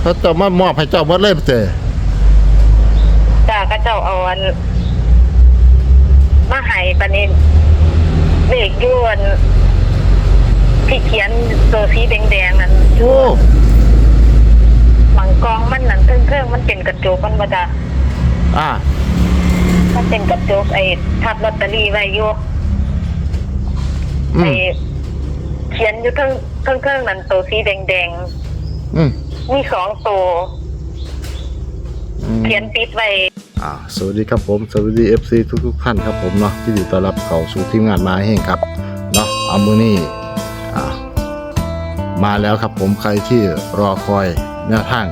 เขาเจะมามอบให้เจ้าหมดเลยเจ้จ้าก็เจ้าเอาอันมาให้ปานนี้เลขอยวนที่เขียนตัวสีแดงๆนั่นโอ้บางกองมันนั่นเครื่องๆมันเป็นกระจกมันบ่จ้ะอ่ามันเป็นกระจกไอ้ทับลอตเตอรี่ไว้อยู่อืไอ้มเขียนอยู่เครื่องเครื่องเครื่องนั่นตัวสีแดงอืมๆ มีสองตัวอืม เขียนติดไว้ อ่าสวัสดีครับผมสวัสดี FC ทุกทุกๆท่านครับผมเนาะที่ดีต้อนรับเข้าสู่ทีมงานมาแห่งครับเนาะเอามือนี่อ่ามาแล้วครับผมใครที่รอคอยแนวทาง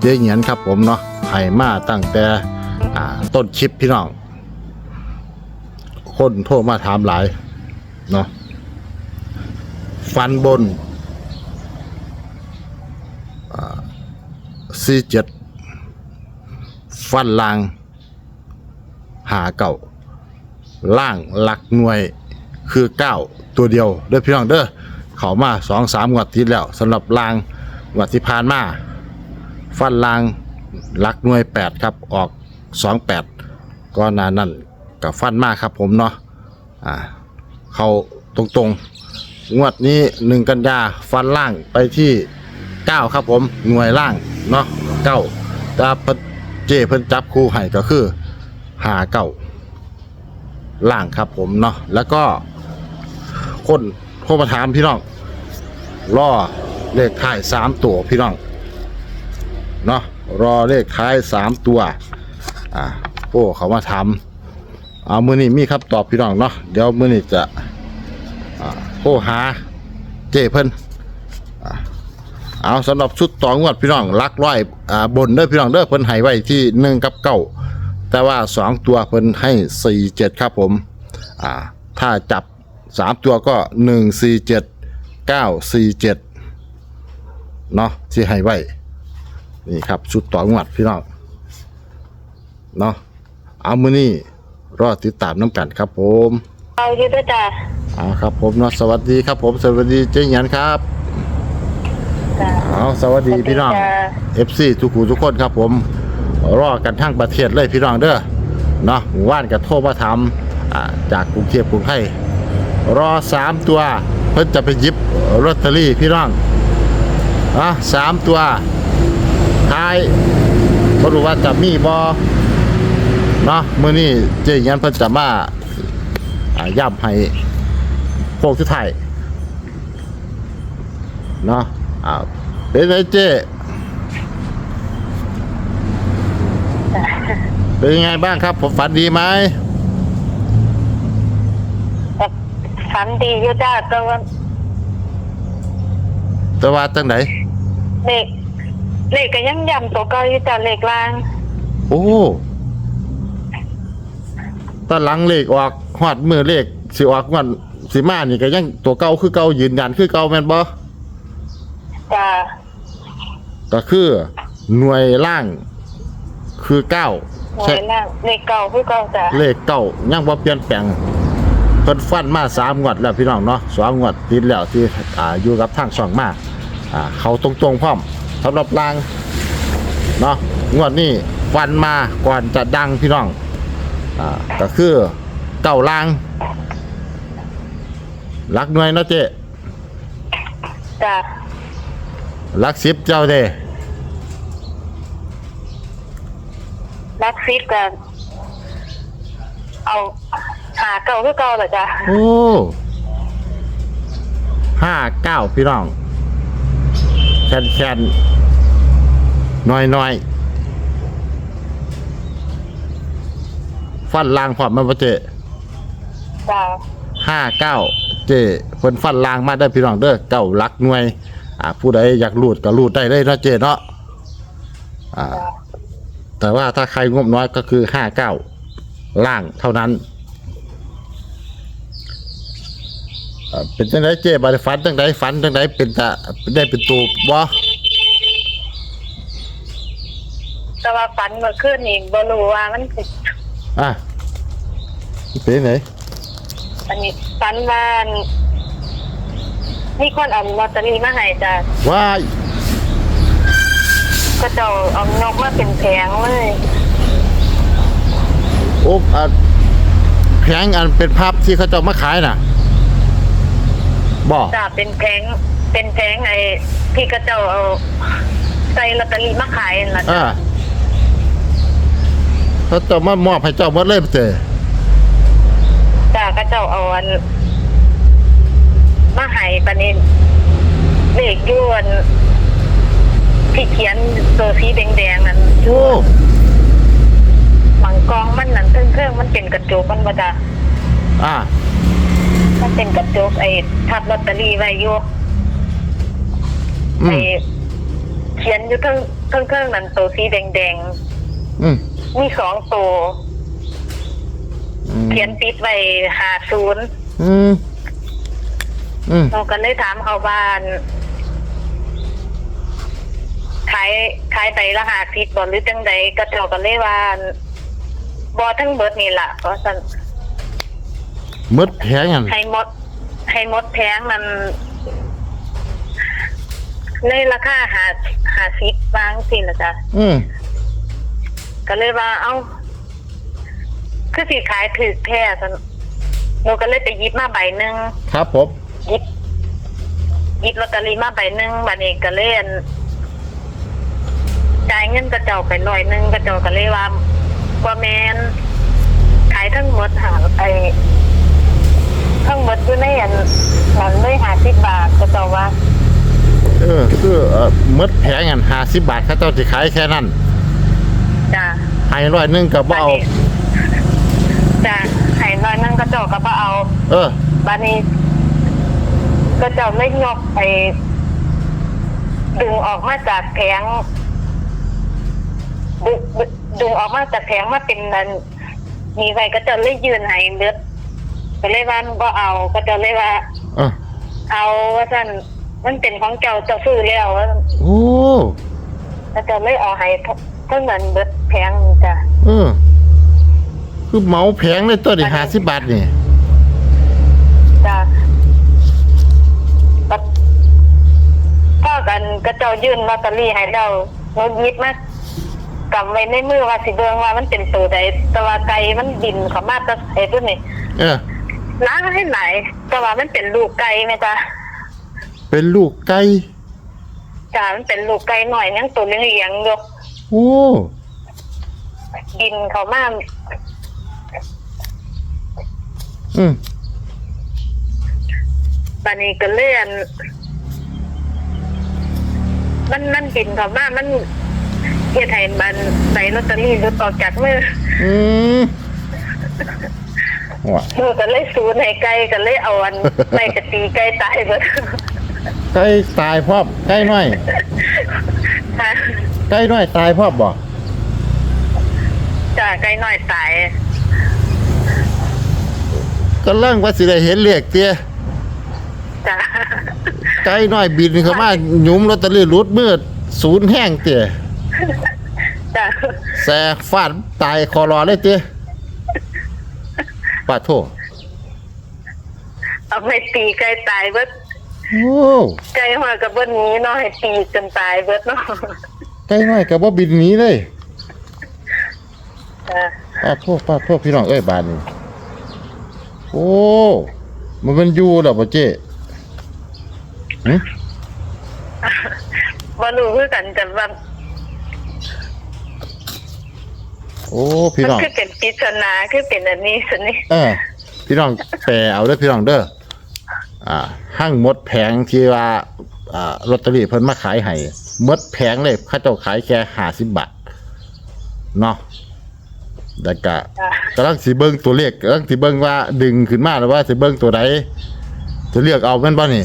เจ๊เหงียนครับผมเนาะไห่มาตั้งแต่อ่าต้นคลิปพี่น้อง คนโทรมาถามหลายเนาะฟันบน สี่เจ็ดฟันลางหาเก่าล่างหลักหน่วยคือเก้าตัวเดียวเด้อพี่น้องเด้อเขามาสองสามงวดที่แล้วสำหรับลางงวดที่ผ่านมาฟันลางหลักหน่วยแปดครับออกสองแปดก็นานนั่นกับฟันมากครับผมเนาะอ่าเขาตรงๆ งวดนี้หนึ่งกันยาฟันล่างไปที่เก้าครับผมหน่วยล่าง เนาะเก้าต่เพิ่นเจเพิ่นจับคู่ให้ก็คือหาเก้าล่างครับผมเนาะแล้วก็คนโทรมาถามพี่น้องรอเลขท้ายสามตัวพี่น้องเนาะรอเลขท้ายสามตัวอ่าโอ้เขามาถามเอามือนี้มีครับตอบพี่น้องเนาะเดี๋ยวมือนี้จะอ่าโทรหาเจเพิ่น เอาสำหรับชุดต่องวดพี่น้องลักร้อยอ่าบนเด้อพี่น้องเด้อเพิ่นให้ไว้ที่หนึ่งกับเก้าแต่ว่าสองตัวเพิ่นให้สี่เจ็ดครับผมอ่าถ้าจับสามตัวก็หนึ่งสี่เจ็ดเก้าสี่เจ็ดเนาะที่ให้ไว้นี่ครับชุดต่องวดพี่น้องเนาะเอามือนี้รอติดตามน้ำกันครับผม เอาอยู่ด้วยจ้าอ่าครับผมเนาะสวัสดีครับผม สวัสดีเจ๊หยันครับ จ้าเอาสวัสดีพี่น้อง FC ทุกคู่ทุกคนครับผม รอกันทั้งประเทศเลยพี่น้องเด้อเนาะหมู่บ้านกับโทรมาทำอ่าจากกรุงเทพกรุงไทยรอสามตัว เพิ่นจะไปหยิบลอตเตอรี่พี่น้องอะสามตัวท้ายบ่รู้ว่าจะมีบ่เนาะมื้อนี้เจ๊หยันเพิ่นจะมาอ่าย้ำให้โคกสุดท้ายเนาะ อ้าวเป็นไงเจ๊เป็นยังไงบ้างครับ ผมฝันดีไหมฝันดีอยู่จ้าแต่ว่าแต่ว่าจังไหนเลขเลขก็ยังย้ำตัวเก่าอยู่จ้าเลขล่างโอ้ตอนหลังเลขออกหอดมือเลขสิออกวันสิมานี่ก็ยังตัวเก่าคือเก่ายืนยันคือเก่าแม่นบ่ จ้าก็คือหน่วยล่างคือเก้าหน่วใช่ยล่างเลขเก่าคือเก่าจ้าเลขเก้ายังบ่เปลี่ยนแปลงเพิ่นฟันมาสามงวดแล้วพี่น้องเนาะสองงวดติดแล้วที่อ่าอยู่กับทางช่องมาอ่าเขาตรงๆพร้อมสำหรับลางเนาะงวดนี้ฟันมาก่อนจะดังพี่น้องอ่าก็คือเก้าลางรักหน่วยเนาะเจ๊จ้า รักสิบเจ้าเด้ลักซิปกัน เอาหาเก่าคือเก่าเหรอจ้าโอ้ห้าเก้าพี่น้องแคนแคนๆน้อยน้อยๆฟันลางพร้อมมาบ่เจ๊จ้าห้าเก้าเจเพิ่นฟันลางมาได้อพี่น้องเด้อเก้าหลักหน่วย อ่าผู้ใดอยากรูดก็รูดได้เลยเนาะเจเนาะอ่าจ้าแต่ว่าถ้าใครงบน้อยก็คือห้าเก้าล่างเท่านั้นอ่าเป็นจังไดเจบาดฝันจังไดฝันจังไดเป็นตาได้เป็นตูบ่แต่ว่าฝันเมื่อคืนนี่บ่รู้ว่ามันสิอะเป็นไหน อันนี้ฝันว่า มีคนเอาลอตเตอรี่มาให้จ้าว้ายก็เจ้าเอานกมาเป็นแผงเลยโอ้อะแผงอันเป็นภาพที่เขาเจะมาขายน่ะบ่จ้าเป็นแผงเป็นแผงไอ้ที่ก็เจ้าเอาใส่ลอตเตอรี่มาขายนั่นล่ะอ่าเขาเจะมามอบให้เจ้าหมดเลยเจจ้าก็เจ้าเอาอัน มาให้ปานนี้เลขอยวนที่เขียนตัวสีแดงๆนั่นโอ้บางกองมันนั่นเครื่องๆมันเป็นกระจกมันบ่จ้าอ่า มันเป็นกระจกไอ้ทับลอตเตอรี่ไว้อยู่อืไอ้มเขียนอยู่เครื่องเครื่องเครื่องนั่นตัวสีแดงอืมๆมีสองตัวอืมเขียนติดไว้หาศูนย์อืม อืมเราก็เลยถามเขาบ้านขายขายใบละหาสิบบอหรือจังใดก็เจ้าก็เลยว่าบอทั้งเบิดนี่ล่ะก็สั่นหมดแผงอันให้หมด ให้หมดแพงนั้นในราคาหาหาสิบบางสิละจ้ะอืมก็เลยว่า เอ้า คือสิขายถือแท้สันหนูก็เลยไปหยิบมาใบหนึ่งครับผม หยิบหยิบลอตเตอรี่มาใบหนึ่งบัดนี้ก็เล่นจ่ายเงินกระเจ้าไปหน่อยหนึงกระเจ้าก็เลยว่าว่าแมนขายทั้งหมดหาไอทั้งหมดอยู่ในอันนั้นเลยหาสิบบาทกระเจ้าว่า เออคือเอ่อหมดแผงอันห้าสิบบาทเขาเจ้าจะขายแค่นั้นจ้าให้ร้อยหนึงก็บ่เอาจ้าให้หน่อยหนึงกระเจ้าก็บ่เอา เออบัดนี้ ก็เจ้าไม่ยกไป ดึงออกมาจากแผงดึงดึงดึงออกมาจากแผงมาเป็นนันมีไว้ก็เจะเลยยืนให้เลือดก็เลยว่าก็เอา ก็เจะเลยว่าเออเอาว่าสั่นมันเป็นของเจ้าเจ้าซื้อแล้วว่าซั่นโอ้ก็เจะเลยเอาให้เท่านั้นเบิดแผงนี่จ้ะ เออ คือเหมาแผงเลยตัวนี้ห้าสิบบาทนี่ จ้ะบัดพ่อ กันก็เจ้ายื่นลอตเตอรี่ให้เราเราหยิบมากำไว้ในมือว่าสิเบิ่งว่ามันเป็นตัวใดแต่ว่าไก่มันบินเข้ามาแตะไอ้ตัวนี้เออ ล้างให้ไหนแต่ว่ามันเป็นลูกไก่ไหมจ๊ะเป็นลูกไก่จ้ามันเป็นลูกไก่หน่อยยังตัวเลี้ยงๆอยู่โอ้บินเข้ามาอืม บันนี้ก็เลื่อน มันมันบินเข้ามามันเฮ็ดให้มันใส่ลอตเตอรี่หลุดออกจากมืออืมว่ะหนูก็เลยสูนให้ไก่ก็เลยเอาอันไปกะตีไก่ตายเบิดไก่ตายพร้อมไก่น้อยฮะไก่น้อยตายพร้อมบ่จ้าไก่น้อยตายก็เรื่องว่าสิได้เห็นเลขเตี้ยจ้า ไก่น้อยบินเข้ามาหยุมลอตเตอรี่รุดมืดศูนย์แห้งเตี้ยจ้าแสฟาดตายคอรอเลยเตี้ยปาโทเอาไปตีไก่ตายเบิดโอ้ไก่หัวกับเบิดนี้เนาะให้ตีจนตายเบิดเนาะไก่น้อยก็บ่บินหนีเลยจ้าปาโทปาโทพี่น้องเอ้ยบานนี้โอ้มันเป็นอยู่แล้วบ่เจ้ หึบ่รู้คือกันแต่ว่าโอ้พี่มันน้อง คือเป็นปริศนาคือเป็นอันนี้สินี่เออพี่น้องแปลเอาเด้อพี่น้องเด้ออ่าห้างหมดแผงที่ว่าอ่าลอตเตอรี่เพิ่นมาขายให้หมดแผงเลยเขาเจ้าขายแค่50บาทเนาะแล้วก็จ้ากำลังสิเบิ่งตัวเลขกำลังสิเบิ่งว่าดึงขึ้นมาแล้วว่าสิเบิ่งตัวใดจะเลือกเอาแม่นบ่นี่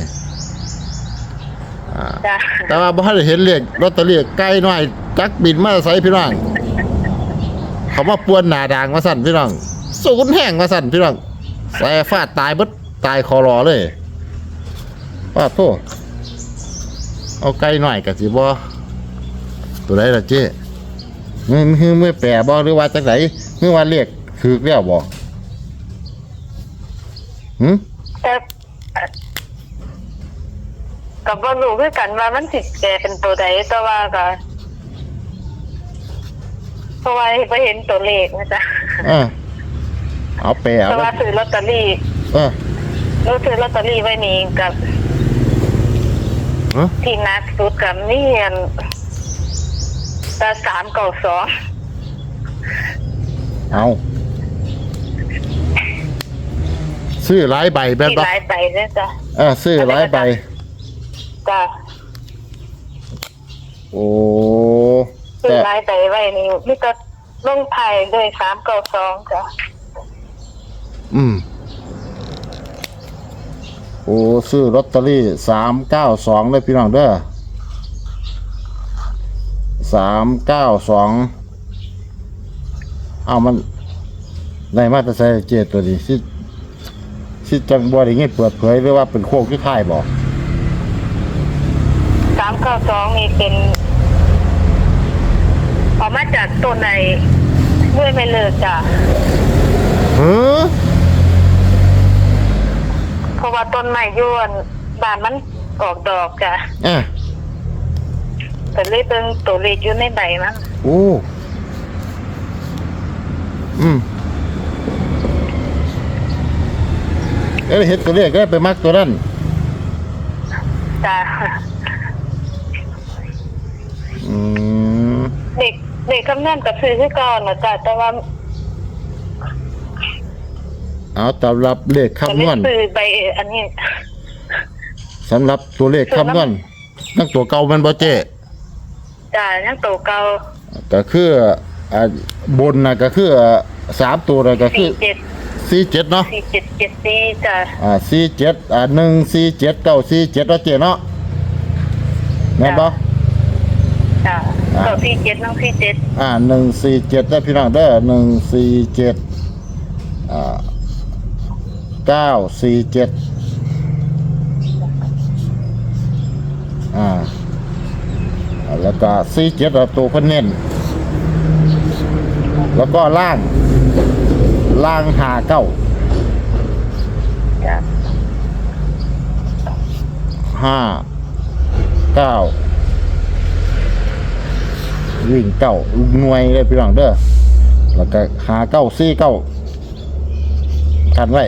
อ่าจ้าแต่ว่าบ่ทันได้เห็นเลขลอตเตอรี่ใกล้น้อยจักบินมาใส่พี่น้อง เขามาปวนหน้าด่างว่าสั่นพี่น้องศูนย์แห้งว่าสั่นพี่น้องแส่ฟาดตายเบิดตายคอรอเลยป้าโทษเอาไกลหน่อยกะสิบ่ตัวใดล่ะเจ้มือมือมือแปรบ่หรือว่าจังไดมือว่าเรียกคือแล้วบ่หึ แต่ ก็บ่รู้คือกันว่ามันสิแปลเป็นตัวใดแต่ว่าก็เพราะว่าไปเห็นตัวเลขนะจ๊ะเออเอาไปเพเอาราะว่าซื้อลอตเตอรี่เออรู้ซื้อลอตเตอรี่ไว้นี่กับเออที่นักสุดกับนี่อันตาสามเก่าสองเอาซื้อหลายใบแบบที่บ่หลายใบเนี่ยจ้ะเออซื้อหลายใบ จ้ะโอ้ซื้อแต่หลายใบไว้นี่นี่ก็ลงไทายด้วยสามเก่าสองจ้ะอืม โอ้ซื้อลอตเตอรี่สามเก้าสองเลยพี่น้องเด้อสามเก้าสองเอามันได้มาแตรใส่เจตัวนี้สิสิจังบ่ได้เงี้เปิดเผยหรือว่าเป็นโคกที่ท้ายบ่สาม เก้าสองนี่เป็นออกมาจากต้นในด้วยไม่เลิกจ้ะเฮ้อเพราะว่าต้นไม้ยวนบานมันออกดอกจ้ะอะแต่เลยเป็นตัวเลขอยู่ในใบมันโอ้อืมเอ้ยเห็ดตัวเลขก็ไปมักตัวนั้นจ้ะ อืม เด็กเด็กคำนวณกับซื้อที่ก่อนนะจ้ะแต่ว่าเอาสำหรับเลขก็คำนเลวยณซื้อใบอันนี้สำหรับตัวเลขคำนวณนั่งตัวเก่ามันบ่เจจ้ะยังโตเก่าก็คืออ่าบนน่ะก็คือสามตัวน่ะก็คืสี่อเจ็ดสี่เจ็ดเนาะสี่เจ็ดเจ็ดสี่จ้ะอ่าสี่เจ็ดอ่าหนึ่งสี่เจ็ดเก้าสี่เจ็ดเนาะเจเนาะแม่นบ่จ้ะ อ่าเก้าสี่เจ็ดน้องสี่เจ็ดอ่าหนึ่งสี่เจ็ดได้พี่น้องเด้อหนึ่งสี่เจ็ดอ่าเก้าสี่เจ็ดอ่าแล้วก็สี่เจ็ดตัวเพิ่นเน้นแล้วก็ล่าง ล่างหาเก้าจ้ะห้าเก้า วิ่งเก้าหน่วยเลยพี่น้องเด้อแล้วก็หาเก้าสี่เก้ากันไว้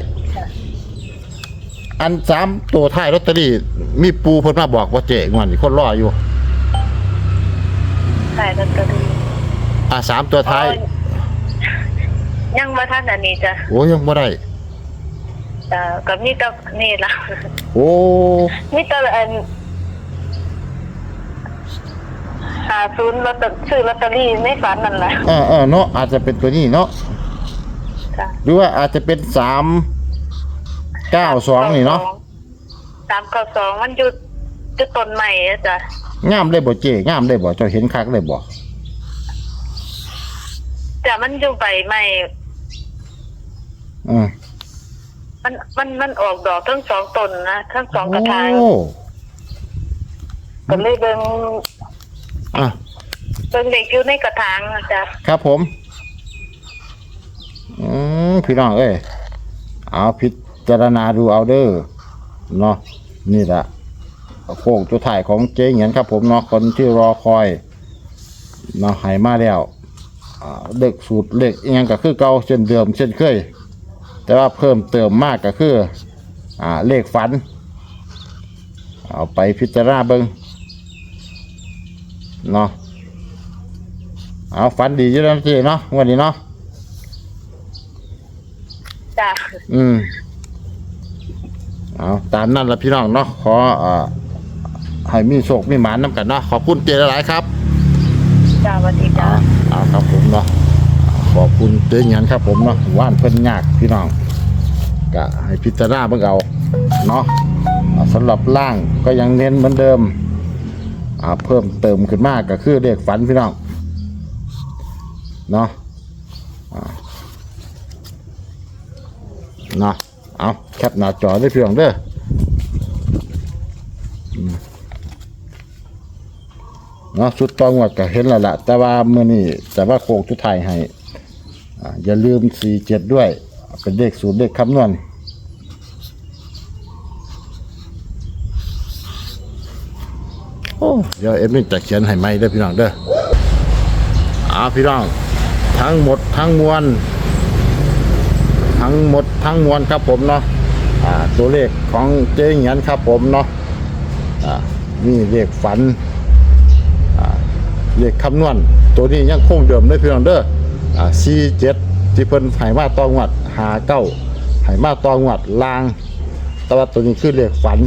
อันสามตัวท้ายลอตเตอรี่มีปูเพิ่นมาบอกว่าเจ๊งวนนี่คนรออยู่ขายลอตเตอรี่อ่าสามตัวท้ายอ๋อยังมาท่านอันนี้จ้ะโอ้ยังบ่ได้จ้ะกับนี่กับนี่ละโอ้นี่ก็อัน หาศูนย์ลอตเตอรี่ซื้อลอตเตอรี่ในฝันนั่นแหละเออเออเนาะอาจจะเป็นตัวนี้เนาะจ้ะหรือว่าอาจจะเป็นสามเก้าสองนี่เนาะสามเก้าสองมันอยู่จุดต้นใหม่อะจ้ะงามได้บ่เจ๊งามได้บ่เจ้าเห็นคักได้บ่แต่มันอยู่ใบใหม่ อืมมันมันมันออกดอกทั้งสองต้นนะทั้งสองกระถางโอ้ก็เลยเบิ่ง อะเบิ่งเด็กอยู่ในกระถางอะจ้ะครับผม อืมพี่น้องเอ้ยเอาพิจารณาดูเอาเด้อเนาะนี่แหละโค้งจุดถ่ายของเจ๊เหงียนครับผมเนาะคนที่รอคอยเนาะใหายมาแล้วอ่าเด็กสูตรเล็กอิหยังก็คือเก่าเช่นเดิมเช่นเคย แต่ว่าเพิ่มเติมมากก็คือ อ่าเลขฝัน เอาไปพิจารณาเบิง เนาะเอาฝันดีอยู่แล้วเจ๊เนาะวันนี้เนาะจ้ะอืมเอาตามนั่นละพี่น้องเนาะขออ่าให้มีโชคมีหมานน้ำกันเนาะขอบคุณเจ๊หลายๆครับจ้ะสวัสดีจ้ะเอาครับผมเนาะขอบคุณเจ๊เงียนครับผมเนาะว่านเพิ่นยากพี่น้องก็ให้พิจารณาเบิ่งเอาเนาะอ่าสำหรับล่างก็ยังเน้นเหมือนเดิม อ่าเพิ่มเติมขึ้นมากก็คือเลขฝันพี่น้องเนาะเนาะเอาแคปหน้าจอได้เพี่น้องเด้อเนาะชุดตองวดก็เห็นแล้วล่ะแต่ว่าเมื่อนี้แต่ว่าโคงชุดไทยให้อ่าอย่าลืมสี่เจ็ดด้วยเป็นเลขศูนย์เลขคำนวณ อ้เดี๋ยวเอ็มนี่จะเขียนให้ไหมเด้อพี่น้องเด้ออ่าพี่น้องทั้งหมดทั้งมวลทั้งหมดทั้งมวลครับผมเนาะอ่าตัวเลขของเจ๊เงียนครับผมเนาะอ่านี่เลขฝันอ่าเลขคำนวณตัวนี้ยังคงเดิมเลยพี่น้องเด้ออ่าสี่เจ็ดที่เพิ่นหายมาตองวัดหาเก้าหายมาตองวัดลางแต่ว่าตัวนี้คือเลขฝัน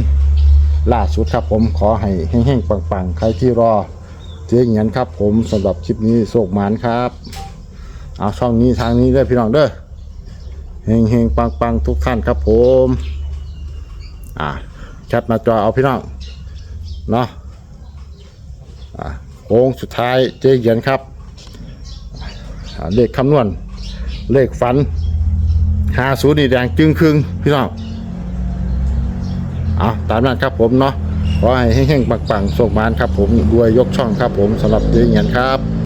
ล่าสุดครับผมขอให้แห้งๆปังๆ ใครที่รอเจ๊เงียนครับผมสำหรับคลิปนี้โศกหมานครับ เอาช่องนี้ทางนี้เด้อพี่น้องเด้อเฮงเฮงปังปังทุกท่านครับผม อ่าแคปหน้าจอเอาพี่น้องเนาะอ่าโค้งสุดท้ายเจ๊เขียนครับเลขคำนวณ เลขฝันหาศูนย์นี่แดงจึงครึ่งพี่น้อง เอาตามนั้นครับผมเนาะขอให้แห้งๆปังปังโชคมานครับผมรวยยกช่องครับผมสำหรับเจ๊เงียนครับ